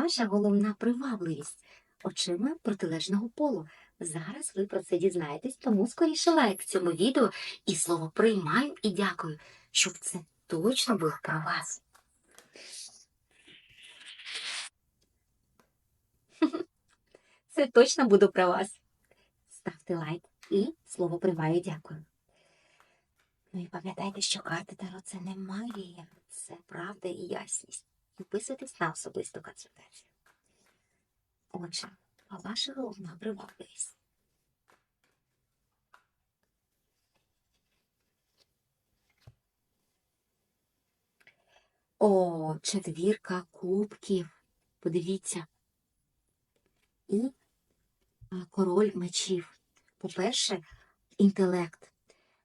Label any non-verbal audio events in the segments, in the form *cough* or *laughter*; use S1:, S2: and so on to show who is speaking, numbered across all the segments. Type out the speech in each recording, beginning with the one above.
S1: ваша головна привабливість очима протилежного полу? Зараз ви про це дізнаєтесь, тому скоріше лайк цьому відео і слово приймаю і дякую, щоб це точно було про вас. *laughs* Це точно буде про вас. Ставте лайк і слово приймаю і дякую. Ну і пам'ятайте, що карти Таро це не магія, це правда і ясність. Підписуйтесь на особисту консультацію. Отже, а ваша головна привабливість. О, четвірка кубків. Подивіться. І король мечів. По-перше, інтелект.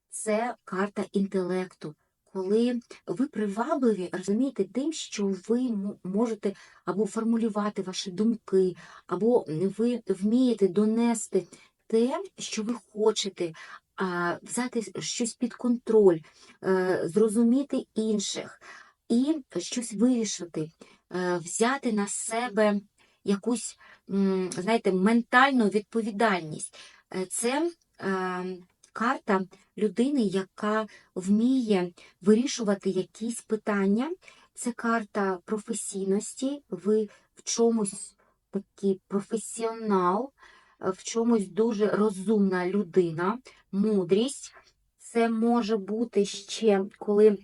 S1: Це карта інтелекту. Коли ви привабливі, розумієте, тим, що ви можете або формулювати ваші думки, або ви вмієте донести те, що ви хочете, взяти щось під контроль, е, зрозуміти інших і щось вирішити, е, взяти на себе якусь, знаєте, ментальну відповідальність. Е, Це е, карта людини, яка вміє вирішувати якісь питання. Це карта професійності. Ви в чомусь такий професіонал, в чомусь дуже розумна людина, мудрість. Це може бути ще коли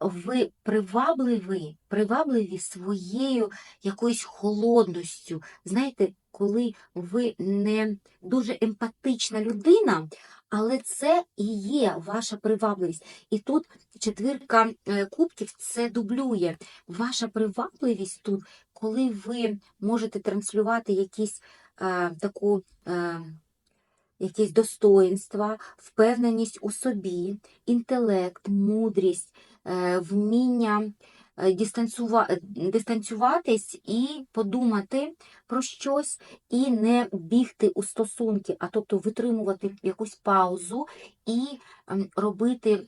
S1: ви привабливі, привабливі своєю якоюсь холодністю. Знаєте, коли ви не дуже емпатична людина, але це і є ваша привабливість. І тут четвірка е, кубків це дублює. Ваша привабливість тут, коли ви можете транслювати якісь е, таку. Е, Якісь достоїнства, впевненість у собі, інтелект, мудрість, вміння е, дистанціюва- е, дистанціюватись і подумати про щось, і не бігти у стосунки, а тобто витримувати якусь паузу і робити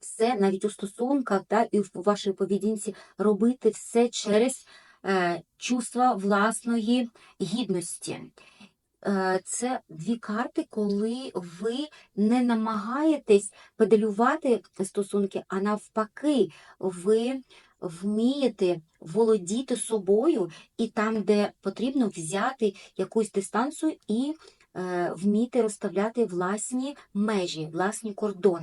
S1: все навіть у стосунках, да, і в вашій поведінці робити все через е, чувство власної гідності. Е, Це дві карти, коли ви не намагаєтесь педалювати стосунки, а навпаки, ви вмієте володіти собою і там, де потрібно взяти якусь дистанцію і е, вміти розставляти власні межі, власні кордони.